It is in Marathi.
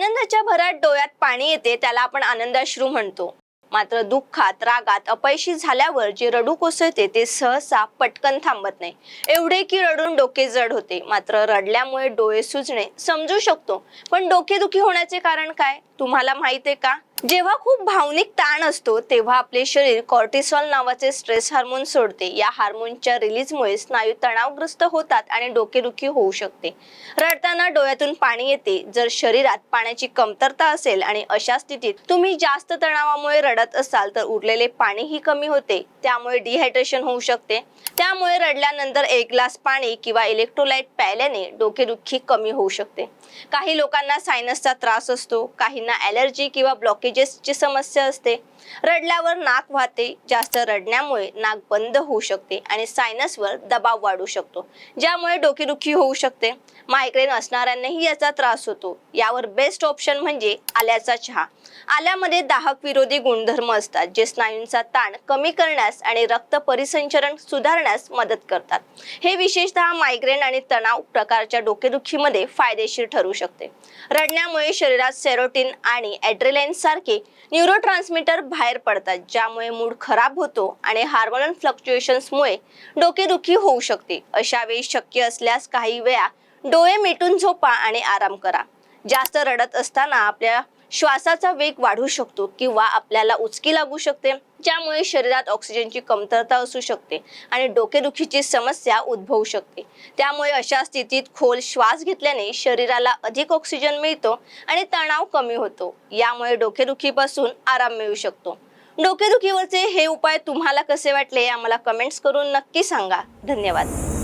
आनंदाच्या भरात डोळ्यात पाणी येते त्याला आपण आनंदाश्रू म्हणतो. मात्र दुःखात रागात अपयशी झाल्यावर जे रडू कोसळते ते सहसा पटकन थांबत नाही. एवढे की रडून डोके जड होते. मात्र रडल्यामुळे डोळे सुजणे समजू शकतो. पण डोकेदुखी होण्याचे कारण काय? तुम्हाला माहीत आहे का? जेव्हा खूप भावनिक ताण असतो तेव्हा आपले शरीर कॉर्टिसॉल नावाचे स्ट्रेस हार्मोन सोडते. या हार्मोनच्या रिलीजमुळे स्नायू तणावग्रस्त होतात आणि डोकेदुखी होऊ शकते. रडताना डोळ्यातून पाणी येते. जर शरीरात पाण्याची कमतरता असेल आणि अशा स्थितीत तुम्ही जास्त तणावामुळे रडत असाल तर उरलेले पाणीही कमी होते. त्यामुळे डिहायड्रेशन होऊ शकते. त्यामुळे रडल्यानंतर एक ग्लास पाणी किंवा इलेक्ट्रोलाइट प्यायल्याने डोकेदुखी कमी होऊ शकते. काही लोकांना सायनसचा त्रास असतो. काहींना ॲलर्जी किंवा विजेची समस्या असते रडल्यावर नाक वाहते जास्त रडण्यामुळे नाक बंद होऊ शकते आणि सायनसवर दबाव वाढू शकतो ज्यामुळे डोकेदुखी होऊ शकते. मायग्रेन असणाऱ्यांनाही याचा त्रास होतो. यावर बेस्ट ऑप्शन म्हणजे आल्याचा चहा. आल्यामध्ये दाहक विरोधी गुणधर्म असतात जे स्नायूंचा ताण कमी करण्यास आणि रक्त परिसंचरण सुधारण्यास मदत करतात. हे विशेषतः मायग्रेन आणि तणाव प्रकारच्या डोकेदुखीमध्ये फायदेशीर ठरू शकते. रडण्यामुळे शरीरात सेरोटिन आणि ॲड्रेलाईन सारखे न्यूरोट्रान्समीटर बाहेर पडतात ज्यामुळे मूड खराब होतो आणि हार्मोनल फ्लक्च्युएशन्समुळे डोकेदुखी होऊ शकते. अशा वेळी शक्य असल्यास काही वेळा डोळे मिटून झोपा आणि आराम करा. जास्त रडत असताना आपल्या श्वासाचा वेग वाढू शकतो किंवा आपल्याला उचकी लागू शकते ज्यामुळे शरीरात ऑक्सिजनची कमतरता असू शकते आणि डोकेदुखीची समस्या उद्भवू शकते. त्यामुळे अशा स्थितीत खोल श्वास घेतल्याने शरीराला अधिक ऑक्सिजन मिळतो आणि तणाव कमी होतो. यामुळे डोकेदुखीपासून आराम मिळू शकतो. डोकेदुखीवरचे हे उपाय तुम्हाला कसे वाटले आम्हाला कमेंट्स करून नक्की सांगा. धन्यवाद.